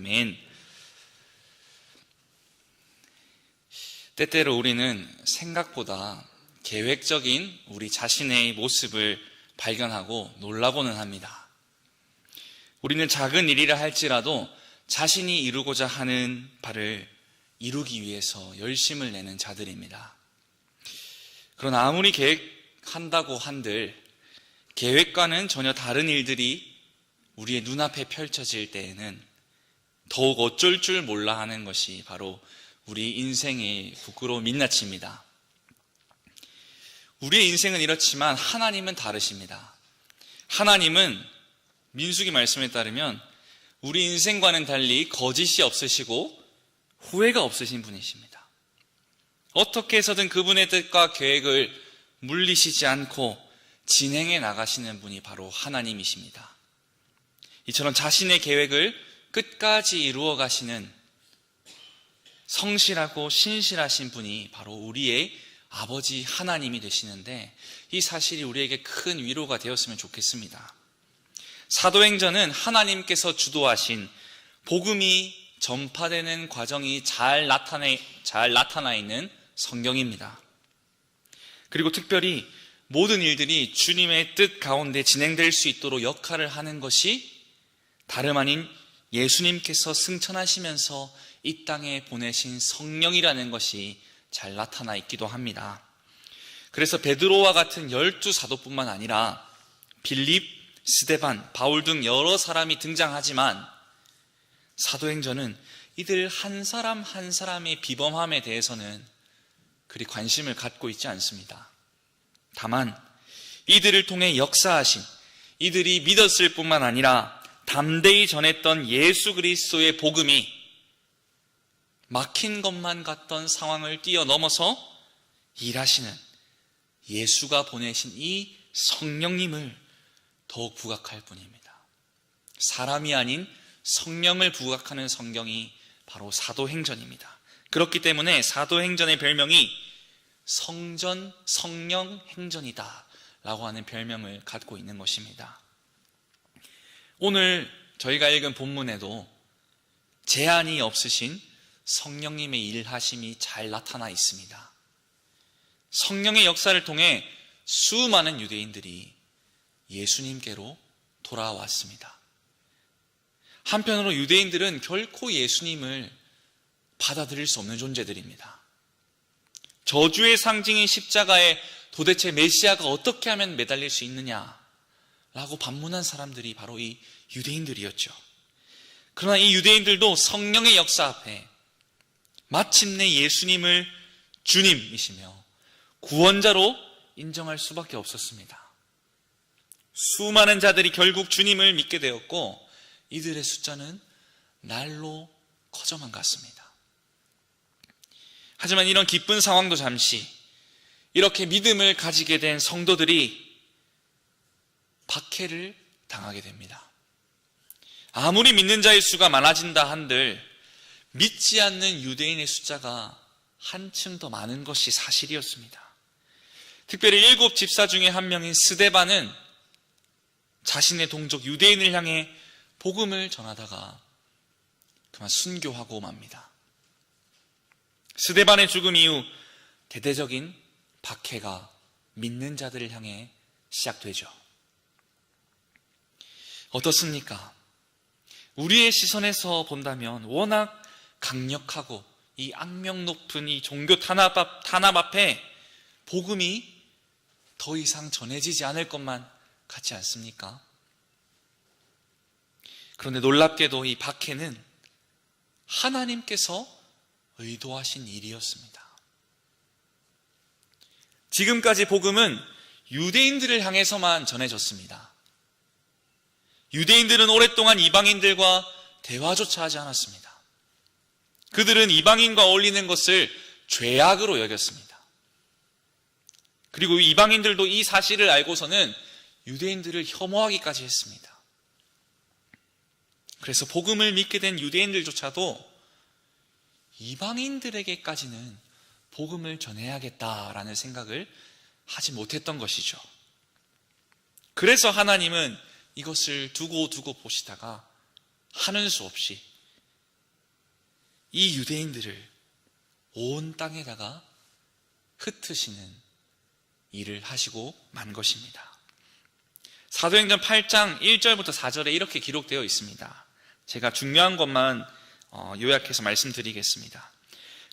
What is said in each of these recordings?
아멘. 때때로 우리는 생각보다 계획적인 우리 자신의 모습을 발견하고 놀라고는 합니다. 우리는 작은 일이라 할지라도 자신이 이루고자 하는 바를 이루기 위해서 열심을 내는 자들입니다. 그러나 아무리 계획한다고 한들 계획과는 전혀 다른 일들이 우리의 눈앞에 펼쳐질 때에는 더욱 어쩔 줄 몰라 하는 것이 바로 우리 인생의 부끄러운 민낯입니다. 우리의 인생은 이렇지만 하나님은 다르십니다. 하나님은 민수기 말씀에 따르면 우리 인생과는 달리 거짓이 없으시고 후회가 없으신 분이십니다. 어떻게 해서든 그분의 뜻과 계획을 물리시지 않고 진행해 나가시는 분이 바로 하나님이십니다. 이처럼 자신의 계획을 끝까지 이루어 가시는 성실하고 신실하신 분이 바로 우리의 아버지 하나님이 되시는데 이 사실이 우리에게 큰 위로가 되었으면 좋겠습니다. 사도행전은 하나님께서 주도하신 복음이 전파되는 과정이 잘 나타나, 잘 나타나 있는 성경입니다. 그리고 특별히 모든 일들이 주님의 뜻 가운데 진행될 수 있도록 역할을 하는 것이 다름 아닌 예수님께서 승천하시면서 이 땅에 보내신 성령이라는 것이 잘 나타나 있기도 합니다. 그래서 베드로와 같은 열두 사도뿐만 아니라 빌립, 스데반, 바울 등 여러 사람이 등장하지만 사도행전은 이들 한 사람 한 사람의 비범함에 대해서는 그리 관심을 갖고 있지 않습니다. 다만 이들을 통해 역사하신 이들이 믿었을 뿐만 아니라 담대히 전했던 예수 그리스도의 복음이 막힌 것만 같던 상황을 뛰어넘어서 일하시는 예수가 보내신 이 성령님을 더욱 부각할 뿐입니다. 사람이 아닌 성령을 부각하는 성경이 바로 사도행전입니다. 그렇기 때문에 사도행전의 별명이 성전 성령 행전이다 라고 하는 별명을 갖고 있는 것입니다. 오늘 저희가 읽은 본문에도 제한이 없으신 성령님의 일하심이 잘 나타나 있습니다. 성령의 역사를 통해 수많은 유대인들이 예수님께로 돌아왔습니다. 한편으로 유대인들은 결코 예수님을 받아들일 수 없는 존재들입니다. 저주의 상징인 십자가에 도대체 메시아가 어떻게 하면 매달릴 수 있느냐? 라고 반문한 사람들이 바로 이 유대인들이었죠. 그러나 이 유대인들도 성령의 역사 앞에 마침내 예수님을 주님이시며 구원자로 인정할 수밖에 없었습니다. 수많은 자들이 결국 주님을 믿게 되었고 이들의 숫자는 날로 커져만 갔습니다. 하지만 이런 기쁜 상황도 잠시 이렇게 믿음을 가지게 된 성도들이 박해를 당하게 됩니다. 아무리 믿는 자의 수가 많아진다 한들 믿지 않는 유대인의 숫자가 한층 더 많은 것이 사실이었습니다. 특별히 일곱 집사 중에 한 명인 스데반은 자신의 동족 유대인을 향해 복음을 전하다가 그만 순교하고 맙니다. 스데반의 죽음 이후 대대적인 박해가 믿는 자들을 향해 시작되죠. 어떻습니까? 우리의 시선에서 본다면 워낙 강력하고 이 악명 높은 이 종교 탄압, 앞, 탄압 앞에 복음이 더 이상 전해지지 않을 것만 같지 않습니까? 그런데 놀랍게도 이 박해는 하나님께서 의도하신 일이었습니다. 지금까지 복음은 유대인들을 향해서만 전해졌습니다. 유대인들은 오랫동안 이방인들과 대화조차 하지 않았습니다. 그들은 이방인과 어울리는 것을 죄악으로 여겼습니다. 그리고 이방인들도 이 사실을 알고서는 유대인들을 혐오하기까지 했습니다. 그래서 복음을 믿게 된 유대인들조차도 이방인들에게까지는 복음을 전해야겠다라는 생각을 하지 못했던 것이죠. 그래서 하나님은 이것을 두고 두고 보시다가 하는 수 없이 이 유대인들을 온 땅에다가 흩으시는 일을 하시고 만 것입니다. 사도행전 8장 1절부터 4절에 이렇게 기록되어 있습니다. 제가 중요한 것만 어, 요약해서 말씀드리겠습니다.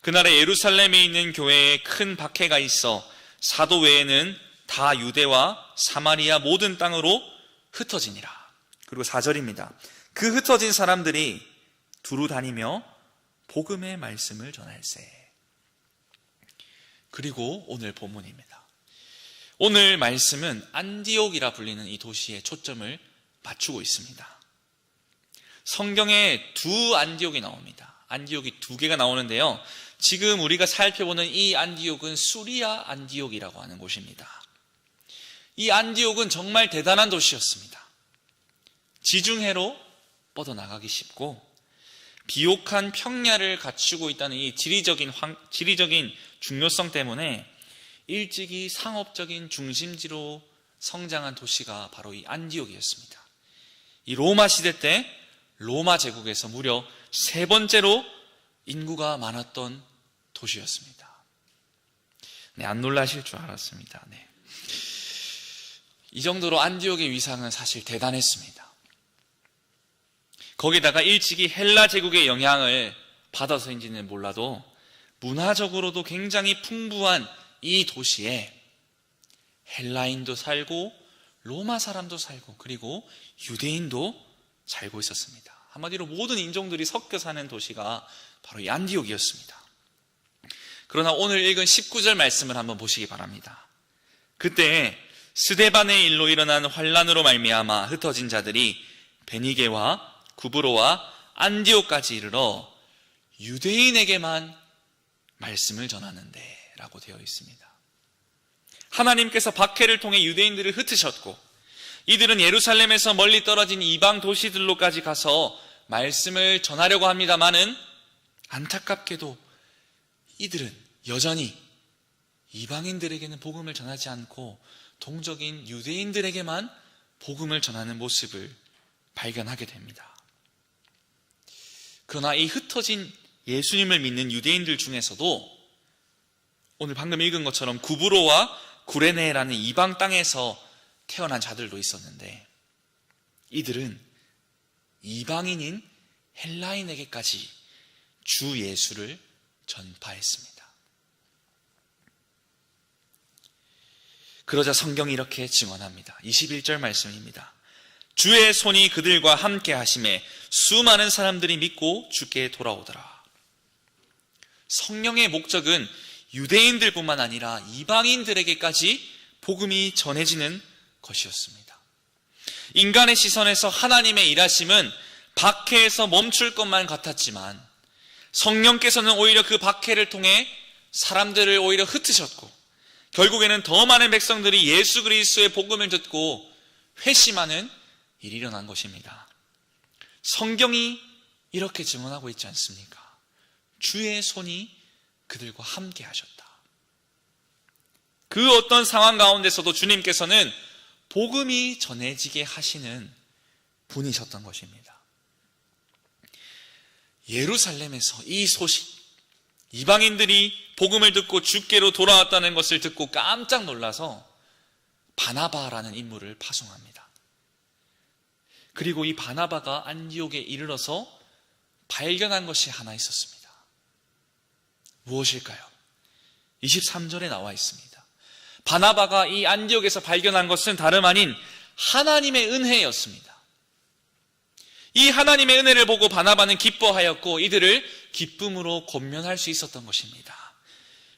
그날에 예루살렘에 있는 교회에 큰 박해가 있어 사도 외에는 다 유대와 사마리아 모든 땅으로 흩어지니라. 그리고 4절입니다. 그 흩어진 사람들이 두루 다니며 복음의 말씀을 전할세. 그리고 오늘 본문입니다. 오늘 말씀은 안디옥이라 불리는 이 도시에 초점을 맞추고 있습니다. 성경에 두 안디옥이 나옵니다. 안디옥이 두 개가 나오는데요. 지금 우리가 살펴보는 이 안디옥은 수리아 안디옥이라고 하는 곳입니다. 이 안디옥은 정말 대단한 도시였습니다. 지중해로 뻗어나가기 쉽고 비옥한 평야를 갖추고 있다는 이 지리적인 황, 지리적인 중요성 때문에 일찍이 상업적인 중심지로 성장한 도시가 바로 이 안디옥이었습니다. 이 로마 시대 때 로마 제국에서 무려 세 번째로 인구가 많았던 도시였습니다. 네, 안 놀라실 줄 알았습니다. 네. 이 정도로 안디옥의 위상은 사실 대단했습니다. 거기다가 일찍이 헬라 제국의 영향을 받아서인지는 몰라도 문화적으로도 굉장히 풍부한 이 도시에 헬라인도 살고 로마 사람도 살고 그리고 유대인도 살고 있었습니다. 한마디로 모든 인종들이 섞여 사는 도시가 바로 이 안디옥이었습니다. 그러나 오늘 읽은 19절 말씀을 한번 보시기 바랍니다. 그때 스데반의 일로 일어난 환란으로 말미암아 흩어진 자들이 베니게와 구브로와 안디옥까지 이르러 유대인에게만 말씀을 전하는데 라고 되어 있습니다. 하나님께서 박해를 통해 유대인들을 흩으셨고 이들은 예루살렘에서 멀리 떨어진 이방 도시들로까지 가서 말씀을 전하려고 합니다만은 안타깝게도 이들은 여전히 이방인들에게는 복음을 전하지 않고 동적인 유대인들에게만 복음을 전하는 모습을 발견하게 됩니다. 그러나 이 흩어진 예수님을 믿는 유대인들 중에서도 오늘 방금 읽은 것처럼 구브로와 구레네라는 이방 땅에서 태어난 자들도 있었는데 이들은 이방인인 헬라인에게까지 주 예수를 전파했습니다. 그러자 성경이 이렇게 증언합니다. 21절 말씀입니다. 주의 손이 그들과 함께 하심에 수많은 사람들이 믿고 주께 돌아오더라. 성령의 목적은 유대인들뿐만 아니라 이방인들에게까지 복음이 전해지는 것이었습니다. 인간의 시선에서 하나님의 일하심은 박해에서 멈출 것만 같았지만 성령께서는 오히려 그 박해를 통해 사람들을 오히려 흩으셨고 결국에는 더 많은 백성들이 예수 그리스도의 복음을 듣고 회심하는 일이 일어난 것입니다. 성경이 이렇게 증언하고 있지 않습니까? 주의 손이 그들과 함께 하셨다. 그 어떤 상황 가운데서도 주님께서는 복음이 전해지게 하시는 분이셨던 것입니다. 예루살렘에서 이 소식, 이방인들이 복음을 듣고 주께로 돌아왔다는 것을 듣고 깜짝 놀라서 바나바라는 인물을 파송합니다. 그리고 이 바나바가 안디옥에 이르러서 발견한 것이 하나 있었습니다. 무엇일까요? 23절에 나와 있습니다. 바나바가 이 안디옥에서 발견한 것은 다름 아닌 하나님의 은혜였습니다. 이 하나님의 은혜를 보고 바나바는 기뻐하였고 이들을 기쁨으로 권면할 수 있었던 것입니다.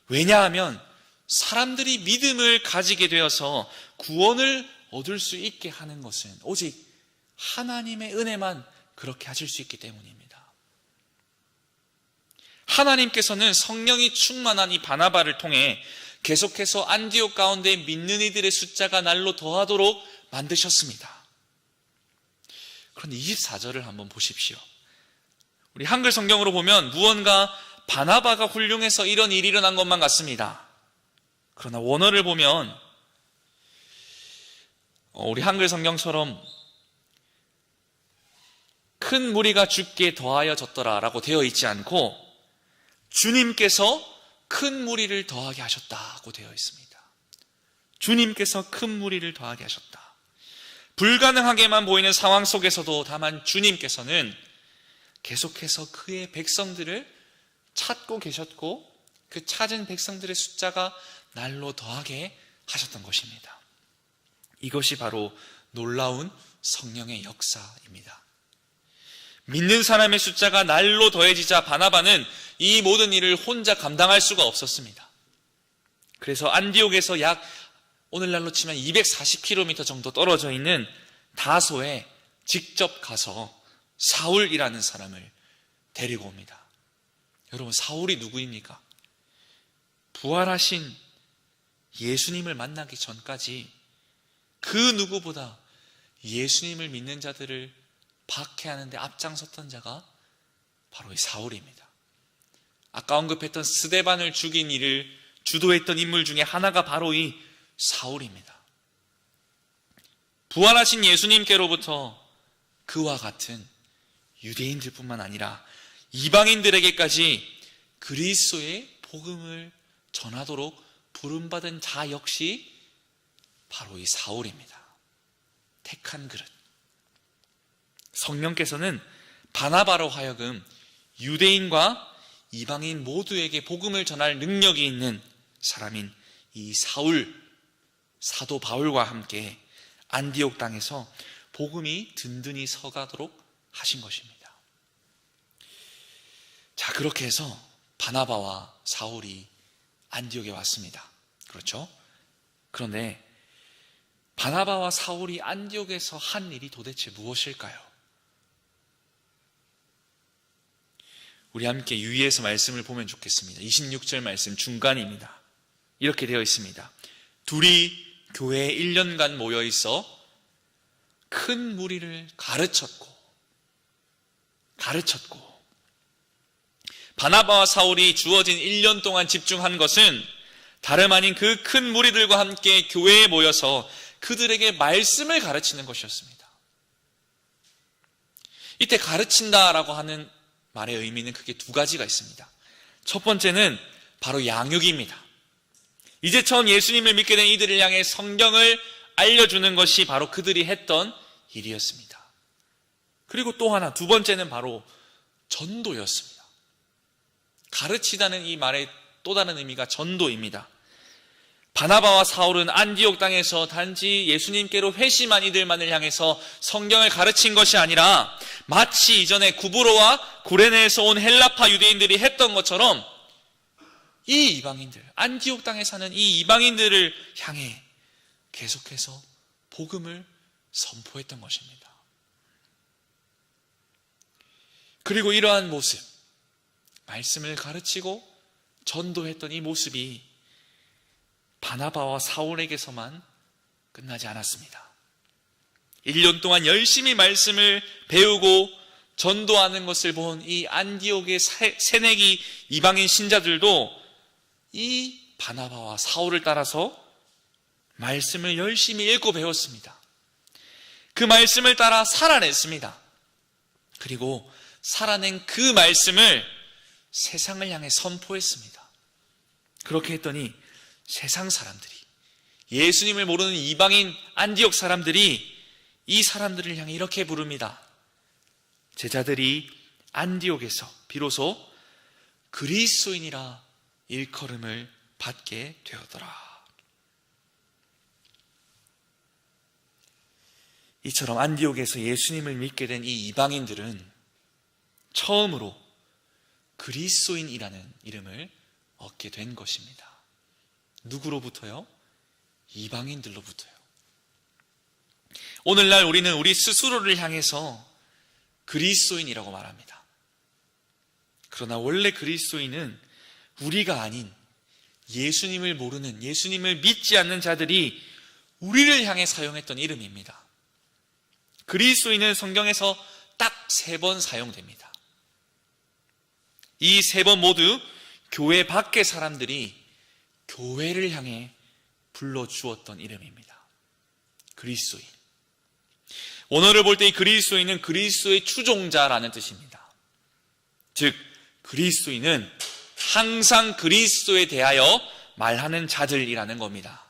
왜냐하면 사람들이 믿음을 가지게 되어서 구원을 얻을 수 있게 하는 것은 오직 하나님의 은혜만 그렇게 하실 수 있기 때문입니다. 하나님께서는 성령이 충만한 이 바나바를 통해 계속해서 안디옥 가운데 믿는 이들의 숫자가 날로 더하도록 만드셨습니다. 그런데 24절을 한번 보십시오. 우리 한글 성경으로 보면 무언가 바나바가 훌륭해서 이런 일이 일어난 것만 같습니다. 그러나 원어를 보면 어, 우리 한글 성경처럼 큰 무리가 죽게 더하여 졌더라 라고 되어 있지 않고 주님께서 큰 무리를 더하게 하셨다고 되어 있습니다. 주님께서 큰 무리를 더하게 하셨다. 불가능하게만 보이는 상황 속에서도 다만 주님께서는 계속해서 그의 백성들을 찾고 계셨고 그 찾은 백성들의 숫자가 날로 더하게 하셨던 것입니다. 이것이 바로 놀라운 성령의 역사입니다. 믿는 사람의 숫자가 날로 더해지자 바나바는 이 모든 일을 혼자 감당할 수가 없었습니다. 그래서 안디옥에서 약 오늘날로 치면 240km 정도 떨어져 있는 다소에 직접 가서 사울이라는 사람을 데리고 옵니다. 여러분, 사울이 누구입니까? 부활하신 예수님을 만나기 전까지 그 누구보다 예수님을 믿는 자들을 박해하는데 앞장섰던 자가 바로 이 사울입니다. 아까 언급했던 스데반을 죽인 일을 주도했던 인물 중에 하나가 바로 이 사울입니다. 부활하신 예수님께로부터 그와 같은 유대인들뿐만 아니라 이방인들에게까지 그리스도의 복음을 전하도록 부름받은 자 역시 바로 이 사울입니다. 택한 그릇. 성령께서는 바나바로 하여금 유대인과 이방인 모두에게 복음을 전할 능력이 있는 사람인 이 사울, 사도 바울과 함께 안디옥 땅에서 복음이 든든히 서가도록 하신 것입니다. 자, 그렇게 해서 바나바와 사울이 안디옥에 왔습니다. 그렇죠? 그런데 바나바와 사울이 안디옥에서 한 일이 도대체 무엇일까요? 우리 함께 유의해서 말씀을 보면 좋겠습니다. 26절 말씀 중간입니다. 이렇게 되어 있습니다. 둘이 교회에 1년간 모여 있어 큰 무리를 가르쳤고, 가르쳤고, 바나바와 사울이 주어진 1년 동안 집중한 것은 다름 아닌 그 큰 무리들과 함께 교회에 모여서 그들에게 말씀을 가르치는 것이었습니다. 이때 가르친다라고 하는 말의 의미는 크게 두 가지가 있습니다. 첫 번째는 바로 양육입니다. 이제 처음 예수님을 믿게 된 이들을 향해 성경을 알려주는 것이 바로 그들이 했던 일이었습니다. 그리고 또 하나, 두 번째는 바로 전도였습니다. 가르치다는 이 말의 또 다른 의미가 전도입니다. 바나바와 사울은 안디옥 땅에서 단지 예수님께로 회심한 이들만을 향해서 성경을 가르친 것이 아니라 마치 이전에 구브로와 구레네에서 온 헬라파 유대인들이 했던 것처럼 이 이방인들, 안디옥 땅에 사는 이 이방인들을 향해 계속해서 복음을 선포했던 것입니다. 그리고 이러한 모습, 말씀을 가르치고 전도했던 이 모습이 바나바와 사울에게서만 끝나지 않았습니다. 1년 동안 열심히 말씀을 배우고 전도하는 것을 본 이 안디옥의 새내기 이방인 신자들도 이 바나바와 사울을 따라서 말씀을 열심히 읽고 배웠습니다. 그 말씀을 따라 살아냈습니다. 그리고 살아낸 그 말씀을 세상을 향해 선포했습니다. 그렇게 했더니 세상 사람들이 예수님을 모르는 이방인 안디옥 사람들이 이 사람들을 향해 이렇게 부릅니다. 제자들이 안디옥에서 비로소 그리스도인이라 일컬음을 받게 되었더라. 이처럼 안디옥에서 예수님을 믿게 된 이 이방인들은 처음으로 그리스도인이라는 이름을 얻게 된 것입니다. 누구로부터요? 이방인들로부터요. 오늘날 우리는 우리 스스로를 향해서 그리스도인이라고 말합니다. 그러나 원래 그리스도인은 우리가 아닌 예수님을 모르는 예수님을 믿지 않는 자들이 우리를 향해 사용했던 이름입니다. 그리스도인은 성경에서 딱 세 번 사용됩니다. 이 세 번 모두 교회 밖의 사람들이 교회를 향해 불러주었던 이름입니다. 그리스도인. 원어를 볼 때 이 그리스도인은 그리스도의 추종자라는 뜻입니다. 즉, 그리스도인은 항상 그리스도에 대하여 말하는 자들이라는 겁니다.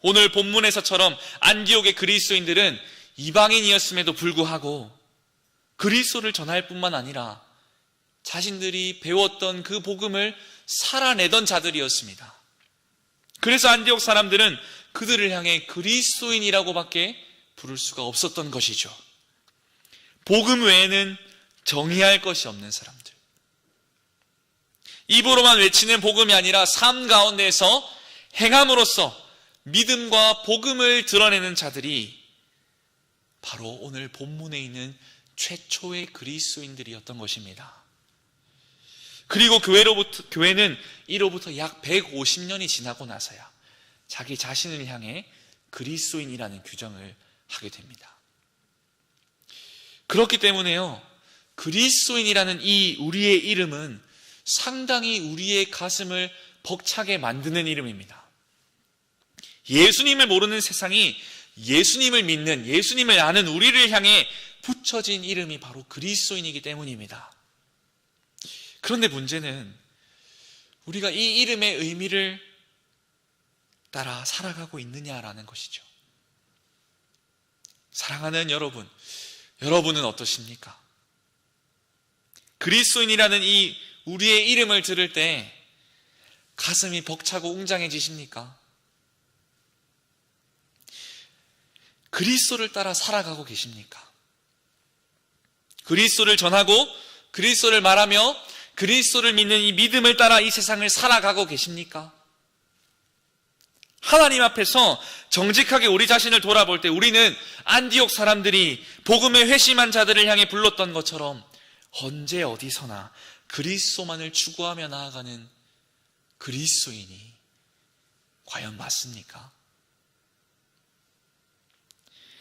오늘 본문에서처럼 안디옥의 그리스도인들은 이방인이었음에도 불구하고 그리스도를 전할 뿐만 아니라 자신들이 배웠던 그 복음을 살아내던 자들이었습니다. 그래서 안디옥 사람들은 그들을 향해 그리스도인이라고밖에 부를 수가 없었던 것이죠. 복음 외에는 정의할 것이 없는 사람들. 입으로만 외치는 복음이 아니라 삶 가운데에서 행함으로써 믿음과 복음을 드러내는 자들이 바로 오늘 본문에 있는 최초의 그리스도인들이었던 것입니다. 그리고 교회로부터, 교회는 이로부터 약 150년이 지나고 나서야 자기 자신을 향해 그리스도인이라는 규정을 하게 됩니다. 그렇기 때문에요, 그리스도인이라는 이 우리의 이름은 상당히 우리의 가슴을 벅차게 만드는 이름입니다. 예수님을 모르는 세상이 예수님을 믿는, 예수님을 아는 우리를 향해 붙여진 이름이 바로 그리스도인이기 때문입니다. 그런데 문제는 우리가 이 이름의 의미를 따라 살아가고 있느냐라는 것이죠. 사랑하는 여러분, 여러분은 어떠십니까? 그리스도인이라는 이 우리의 이름을 들을 때 가슴이 벅차고 웅장해지십니까? 그리스도를 따라 살아가고 계십니까? 그리스도를 전하고 그리스도를 말하며 그리스도를 믿는 이 믿음을 따라 이 세상을 살아가고 계십니까? 하나님 앞에서 정직하게 우리 자신을 돌아볼 때 우리는 안디옥 사람들이 복음에 회심한 자들을 향해 불렀던 것처럼 언제 어디서나 그리스도만을 추구하며 나아가는 그리스도인이 과연 맞습니까?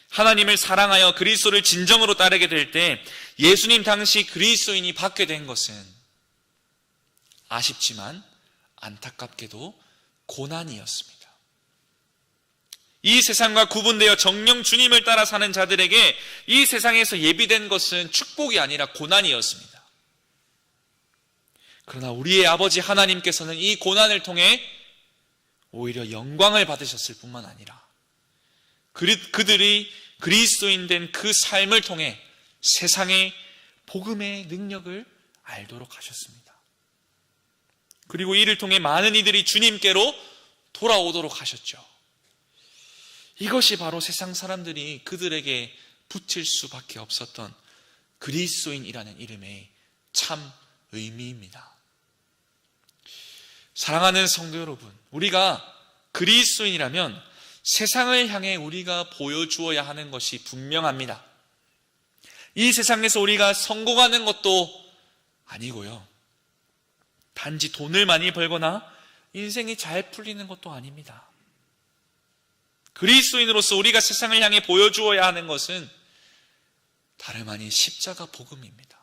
하나님을 사랑하여 그리스도를 진정으로 따르게 될 때 예수님 당시 그리스도인이 받게 된 것은 아쉽지만 안타깝게도 고난이었습니다. 이 세상과 구분되어 정령 주님을 따라 사는 자들에게 이 세상에서 예비된 것은 축복이 아니라 고난이었습니다. 그러나 우리의 아버지 하나님께서는 이 고난을 통해 오히려 영광을 받으셨을 뿐만 아니라 그들이 그리스도인 된 그 삶을 통해 세상의 복음의 능력을 알도록 하셨습니다. 그리고 이를 통해 많은 이들이 주님께로 돌아오도록 하셨죠. 이것이 바로 세상 사람들이 그들에게 붙일 수밖에 없었던 그리스도인이라는 이름의 참 의미입니다. 사랑하는 성도 여러분, 우리가 그리스도인이라면 세상을 향해 우리가 보여주어야 하는 것이 분명합니다. 이 세상에서 우리가 성공하는 것도 아니고요. 단지 돈을 많이 벌거나 인생이 잘 풀리는 것도 아닙니다. 그리스도인으로서 우리가 세상을 향해 보여주어야 하는 것은 다름 아닌 십자가 복음입니다.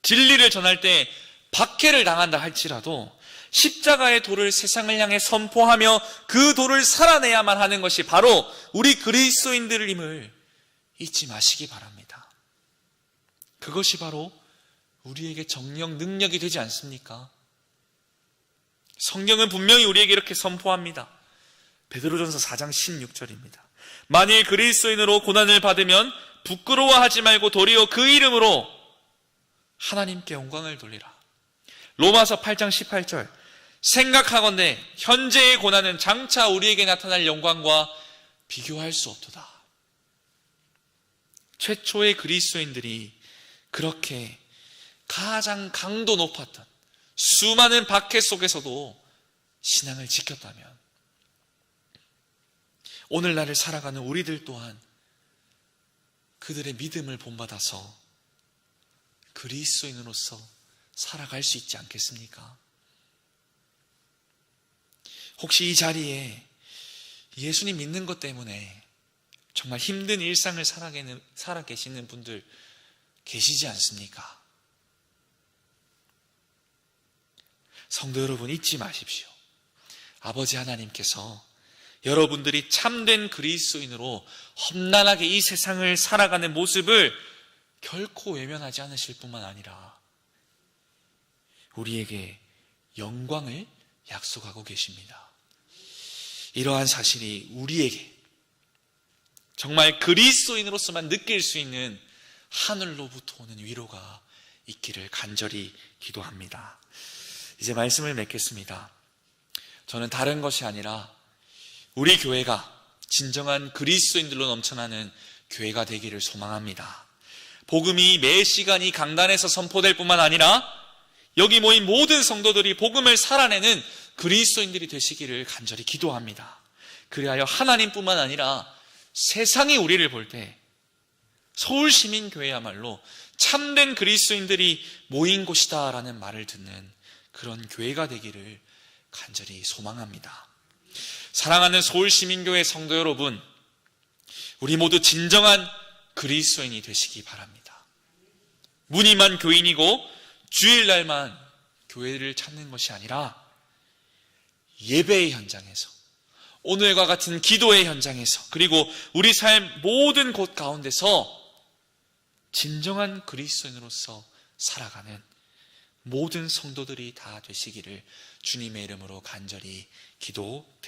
진리를 전할 때 박해를 당한다 할지라도 십자가의 도를 세상을 향해 선포하며 그 도를 살아내야만 하는 것이 바로 우리 그리스도인들임을 잊지 마시기 바랍니다. 그것이 바로 우리에게 정령 능력이 되지 않습니까? 성경은 분명히 우리에게 이렇게 선포합니다. 베드로전서 4장 16절입니다. 만일 그리스도인으로 고난을 받으면 부끄러워하지 말고 도리어 그 이름으로 하나님께 영광을 돌리라. 로마서 8장 18절 생각하건대 현재의 고난은 장차 우리에게 나타날 영광과 비교할 수 없도다. 최초의 그리스도인들이 그렇게 가장 강도 높았던 수많은 박해 속에서도 신앙을 지켰다면 오늘날을 살아가는 우리들 또한 그들의 믿음을 본받아서 그리스도인으로서 살아갈 수 있지 않겠습니까? 혹시 이 자리에 예수님 믿는 것 때문에 정말 힘든 일상을 살아 계시는 분들 계시지 않습니까? 성도 여러분 잊지 마십시오. 아버지 하나님께서 여러분들이 참된 그리스도인으로 험난하게 이 세상을 살아가는 모습을 결코 외면하지 않으실 뿐만 아니라 우리에게 영광을 약속하고 계십니다. 이러한 사실이 우리에게 정말 그리스도인으로서만 느낄 수 있는 하늘로부터 오는 위로가 있기를 간절히 기도합니다. 이제 말씀을 맺겠습니다. 저는 다른 것이 아니라 우리 교회가 진정한 그리스도인들로 넘쳐나는 교회가 되기를 소망합니다. 복음이 매 시간이 강단에서 선포될 뿐만 아니라 여기 모인 모든 성도들이 복음을 살아내는 그리스도인들이 되시기를 간절히 기도합니다. 그리하여 하나님뿐만 아니라 세상이 우리를 볼 때 서울 시민교회야말로 참된 그리스도인들이 모인 곳이다라는 말을 듣는 그런 교회가 되기를 간절히 소망합니다. 사랑하는 서울시민교회 성도 여러분, 우리 모두 진정한 그리스도인이 되시기 바랍니다. 무늬만 교인이고 주일날만 교회를 찾는 것이 아니라 예배의 현장에서 오늘과 같은 기도의 현장에서 그리고 우리 삶 모든 곳 가운데서 진정한 그리스도인으로서 살아가는 모든 성도들이 다 되시기를 주님의 이름으로 간절히 기도드립니다.